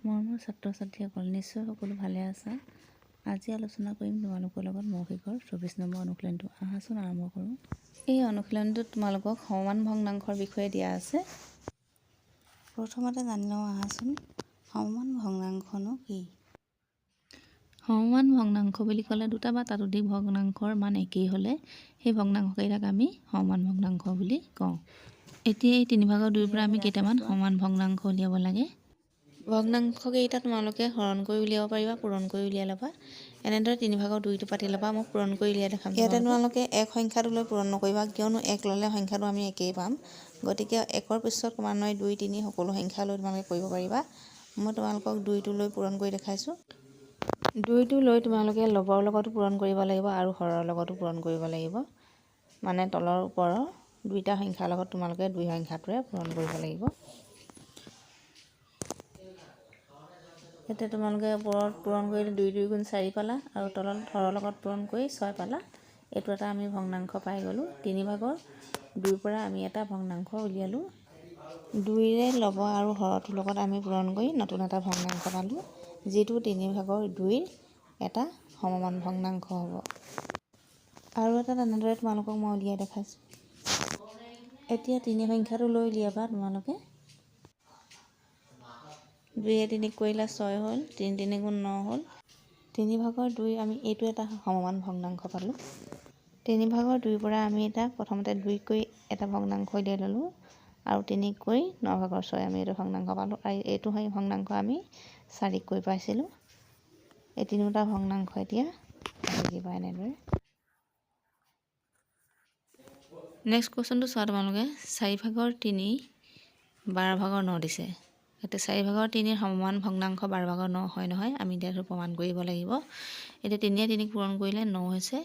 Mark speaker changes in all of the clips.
Speaker 1: মৰমৰ ছাত্ৰ ছাত্ৰীসকল নিশ্চয় সকলো ভালে আছা। আজি আলোচনা কৰিম তোমালোকৰ লগত মৌখিকৰ চৌবিছ নম্বৰ অনুশীলনটো। আহাচোন আৰম্ভ কৰোঁ। এই অনুশীলনটোত তোমালোকক সমান ভগ্নাংশৰ বিষয়ে দিয়া আছে। প্ৰথমতে জানি লওঁ আহাচোন সমান ভগ্নাংশনো কি? সমান ভগ্নাংশ বুলি ক'লে দুটা বা তাতোধিক ভগ্নাংশৰ মান একেই হ'লে সেই ভগ্নাংশকেইটাক আমি সমান ভগ্নাংশ বুলি কওঁ। এতিয়া এই তিনি ভাগৰ দুইৰ পৰা আমি কেইটামান সমান ভগ্নাংশ উলিয়াব লাগে। ভগ্নাংশকেইটা তোমালোকে হৰণ কৰি উলিয়াব পাৰিবা পূৰণ কৰি উলিয়াই ল'বা। এনেদৰে তিনি ভাগৰ দুইটো পাতি ল'বা মই পূৰণ কৰি উলিয়াই দেখাম ইয়াতে তোমালোকে এক সংখ্যাটোলৈ পূৰণ নকৰিবা কিয়নো এক ল'লে সংখ্যাটো আমি একেই পাম। গতিকে একৰ পিছত ক্ৰমান্বয়ে দুই তিনি সকলো সংখ্যালৈ তোমালোকে কৰিব পাৰিবা। মই তোমালোকক দুইটো লৈ পূৰণ কৰি দেখাইছোঁ। দুইটো লৈ তোমালোকে লবৰ লগতো পূৰণ কৰিব লাগিব আৰু হৰৰ লগতো পূৰণ কৰিব লাগিব। মানে তলৰ ওপৰৰ দুইটা সংখ্যাৰ লগত তোমালোকে দুই সংখ্যাটোৰে পূৰণ কৰিব লাগিব। এতিয়া তোমালোকে ওপৰত পূৰণ কৰিলে দুই দুই গুণ চাৰি পালা আৰু তলত হৰৰ লগত পূৰণ কৰি ছয় পালা। এইটো এটা আমি ভগ্নাংশ পাই গ'লোঁ। তিনি ভাগৰ দুইৰ পৰা আমি এটা ভগ্নাংশ উলিয়ালোঁ। দুইৰে ল'ব আৰু হৰটোৰ লগত আমি পূৰণ কৰি নতুন এটা ভগ্নাংশ পালোঁ। যিটো তিনি ভাগৰ দুইৰ এটা সমমান ভগ্নাংশ হ'ব। আৰু এটা তেনেদৰে তোমালোকক মই উলিয়াই দেখাইছোঁ। এতিয়া তিনি সংখ্যাটো লৈ উলিয়াবা তোমালোকে। দুয়ে তিনিক কৰিলে ছয় হ'ল তিনি তিনি গুণ ন হ'ল। তিনি ভাগৰ দুই আমি এইটো এটা সমমান ভগ্নাংশ পালোঁ। তিনি ভাগৰ দুইৰ পৰা আমি এটা প্ৰথমতে দুই কৰি এটা ভগ্নাংশ উলিয়াই ল'লোঁ আৰু তিনিক কৰি ন ভাগৰ ছয় আমি এইটো ভগ্নাংশ পালোঁ। আৰু এইটো সেই ভগ্নাংশ আমি চাৰিক কৰি পাইছিলোঁ। এই তিনিওটা ভগ্নাংশ এতিয়া লিখিবা এনেদৰে। নেক্সট কুৱেশ্যনটো চোৱা তোমালোকে। চাৰি ভাগৰ তিনি বাৰ ভাগৰ ন দিছে। এতিয়া চাৰি ভাগৰ তিনিৰ সমান ভগ্নাংশ বাৰ ভাগৰ ন হয় নহয় আমি এতিয়া সেইটো প্ৰমাণ কৰিব লাগিব। এতিয়া তিনিয়ে তিনিক পূৰণ কৰিলে ন হৈছে।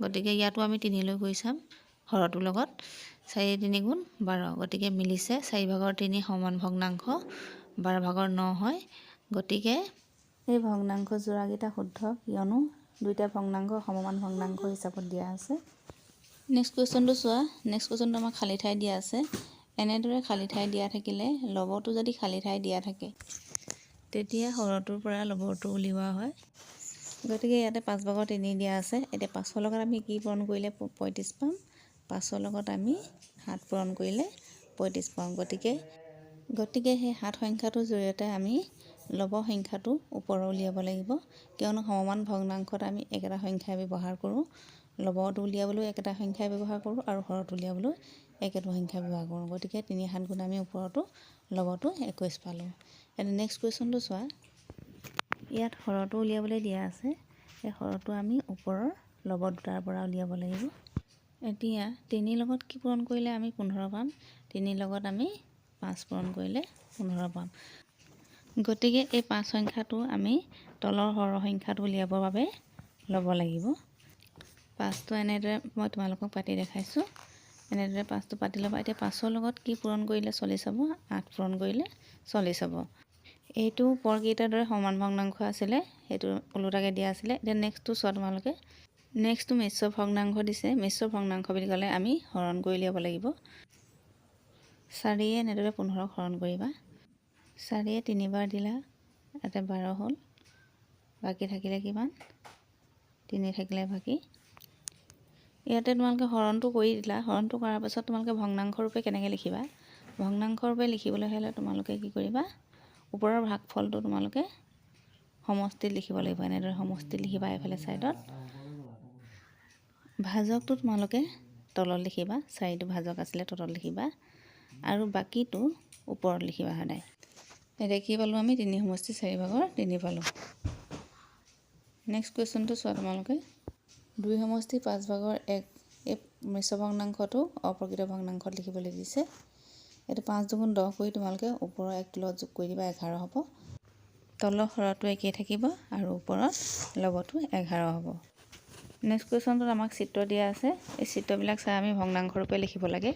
Speaker 1: গতিকে ইয়াতো আমি তিনিলৈ কৰি চাম হৰটোৰ লগত। চাৰি তিনি গুণ বাৰ গতিকে মিলিছে চাৰি ভাগৰ তিনি সমান ভগ্নাংশ বাৰ ভাগৰ ন হয়। গতিকে এই ভগ্নাংশ যোৰাকেইটা শুদ্ধ কিয়নো দুইটা ভগ্নাংশ সমমান ভগ্নাংশ হিচাপত দিয়া আছে। নেক্সট কুৱেশ্যনটো চোৱা। নেক্সট কুৱেশ্যনটো আমাক খালী ঠাই দিয়া আছে। এনেদৰে খালী ঠাই দিয়া থাকিলে লবটো যদি খালী ঠাই দিয়া থাকে তেতিয়া হৰটোৰ পৰা লবটো উলিওৱা হয়। গতিকে ইয়াতে পাঁচ ভাগৰ তিনি দিয়া আছে। এতিয়া পাঁচৰ লগত আমি কি পূৰণ কৰিলে পঁয়ত্ৰিছ পাম? পাঁচৰ লগত আমি সাত পূৰণ কৰিলে পঁয়ত্ৰিছ পাম। গতিকে গতিকে সেই সাত সংখ্যাটোৰ জৰিয়তে আমি লব সংখ্যাটো ওপৰৰ উলিয়াব লাগিব। কিয়নো সমমান ভগ্নাংশত আমি একেটা সংখ্যাই ব্যৱহাৰ কৰোঁ। লবটো উলিয়াবলৈও একেটা সংখ্যাই ব্যৱহাৰ কৰোঁ আৰু হৰত উলিয়াবলৈ একেটা সংখ্যা ব্যৱহাৰ কৰোঁ। গতিকে তিনি সাত গুণ আমি ওপৰতো লবটো একৈছ পালোঁ। এতিয়া নেক্সট কুৱেশ্যনটো চোৱা। ইয়াত হৰটো উলিয়াবলৈ দিয়া আছে। সেই হৰটো আমি ওপৰৰ লব দুটাৰ পৰা উলিয়াব লাগিব। এতিয়া তিনিৰ লগত কি পূৰণ কৰিলে আমি পোন্ধৰ পাম? তিনিৰ লগত আমি পাঁচ পূৰণ কৰিলে পোন্ধৰ পাম। গতিকে এই পাঁচ সংখ্যাটো আমি তলৰ সৰহ সংখ্যাটো উলিয়াবৰ বাবে ল'ব লাগিব। পাঁচটো এনেদৰে মই তোমালোকক পাতি দেখাইছোঁ। এনেদৰে পাঁচটো পাতি ল'বা। এতিয়া পাঁচৰ লগত কি পূৰণ কৰিলে চল্লিছ হ'ব? আঠ পূৰণ কৰিলে চল্লিছ হ'ব। এইটো পৰকেইটাৰ দৰে সমান ভগ্নাংশ আছিলে, সেইটো ওলোটাকৈ দিয়া আছিলে। এতিয়া নেক্সটটো চোৱা তোমালোকে। নেক্সটটো মিশ্ৰ ভগ্নাংশ দিছে। মিশ্ৰ ভগ্নাংশ বুলি ক'লে আমি হৰণ কৰি উলিয়াব লাগিব। চাৰিয়ে এনেদৰে পোন্ধৰক হৰণ কৰিবা। চাৰিয়ে তিনিবাৰ দিলা, ইয়াতে বাৰ হ'ল। বাকী থাকিলে কিমান? তিনি থাকিলে বাকী। ইয়াতে তোমালোকে হৰণটো কৰি দিলা। হৰণটো কৰাৰ পাছত তোমালোকে ভগ্নাংশ ৰূপে কেনেকৈ লিখিবা? ভগ্নাংশ ৰূপে লিখিবলৈ হ'লে তোমালোকে কি কৰিবা? ওপৰৰ ভাগফলটো তোমালোকে সমষ্টিত লিখিব লাগিব। এনেদৰে সমষ্টিত লিখিবা এইফালে ছাইডত। ভাজকটো তোমালোকে তলত লিখিবা। চাৰিটো ভাজক আছিলে তলত লিখিবা। আৰু বাকীটো ওপৰত লিখিবা সদায়। এতিয়া কি পালোঁ আমি? তিনি সমষ্টি চাৰি ভাগৰ তিনি পালোঁ। নেক্সট কুৱেশ্যনটো চোৱা তোমালোকে। দুই সমষ্টি পাঁচ ভাগৰ এক, এই মিশ্ৰ ভগ্নাংশটো অপ্ৰকৃত ভগ্নাংশত লিখিবলৈ দিছে। এইটো পাঁচ দুগুণ দহ কৰি তোমালোকে ওপৰৰ এক লগত যোগ কৰি দিবা, এঘাৰ হ'ব। তলৰ সৰহটো একেই থাকিব আৰু ওপৰত লগতো এঘাৰ হ'ব। নেক্সট কুৱেশ্যনটোত আমাক চিত্ৰ দিয়া আছে। এই চিত্ৰবিলাক চাই আমি ভগ্নাংশ ৰূপে লিখিব লাগে।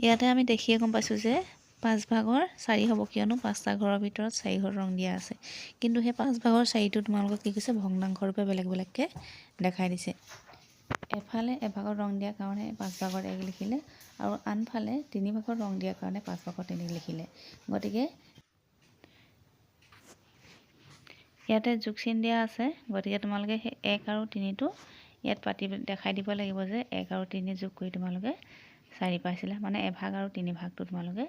Speaker 1: ইয়াতে আমি দেখিয়ে গম পাইছোঁ যে পাঁচ ভাগৰ চাৰি হ'ব কিয়নো পাঁচটা ঘৰৰ ভিতৰত চাৰি ঘৰ ৰং দিয়া আছে। কিন্তু সেই পাঁচ ভাগৰ চাৰিটো তোমালোকক কি কৈছে? ভগ্নাংশ ৰূপে বেলেগ বেলেগকৈ দেখাই দিছে। এফালে এভাগত ৰং দিয়াৰ কাৰণে পাঁচ ভাগত এক লিখিলে আৰু আনফালে তিনি ভাগত ৰং দিয়াৰ কাৰণে পাঁচ ভাগত তিনি লিখিলে। গতিকে ইয়াতে জোখ চিন দিয়া আছে। গতিকে তোমালোকে সেই এক আৰু তিনিটো ইয়াত পাতি দেখাই দিব লাগিব যে এক আৰু তিনি যোগ কৰি তোমালোকে চাৰি পাইছিলা। মানে এভাগ আৰু তিনি ভাগটো তোমালোকে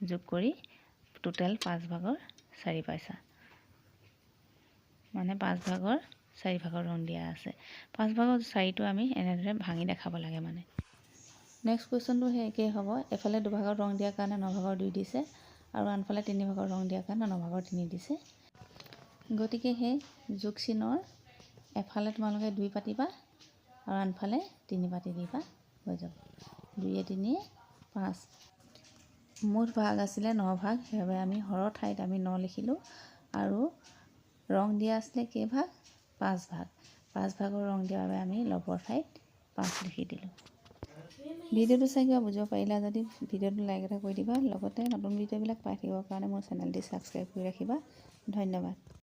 Speaker 1: যোগ কৰি টোটেল পাঁচ ভাগৰ চাৰি পাইছা মানে পাঁচ ভাগৰ চাৰি ভাগৰ ৰং দিয়া আছে। পাঁচ ভাগৰ চাৰিটো আমি এনেদৰে ভাঙি দেখাব লাগে মানে। নেক্সট কুৱেশ্যনটো সেই একেই হ'ব। এফালে দুভাগৰ ৰং দিয়াৰ কাৰণে নভাগৰ দুই দিছে আৰু আনফালে তিনি ভাগৰ ৰং দিয়াৰ কাৰণে নভাগৰ তিনি দিছে। গতিকে সেই যোগ চিনৰ এফালে তোমালোকে দুই পাতিবা আৰু আনফালে তিনি পাতি দিবা হৈ যাব। দুয়ে তিনিয়ে পাঁচ। মুঠ ভাগ আছিলে ন ভাগ। সেইবাবে আমি হৰৰ ঠাইত আমি ন লিখিলোঁ আৰু ৰং দিয়া আছিলে কেইভাগ পাঁচ ভাগ। পাঁচ ভাগৰ ৰং দিয়াৰ বাবে আমি লবৰ ঠাইত পাঁচ লিখি দিলোঁ। ভিডিঅ'টো চাই কিবা বুজিব পাৰিলা যদি ভিডিঅ'টো লাইক এটা কৰি দিবা। লগতে নতুন ভিডিঅ'বিলাক পাই থাকিবৰ কাৰণে মোৰ চেনেলটি ছাবস্ক্ৰাইব কৰি ৰাখিবা। ধন্যবাদ।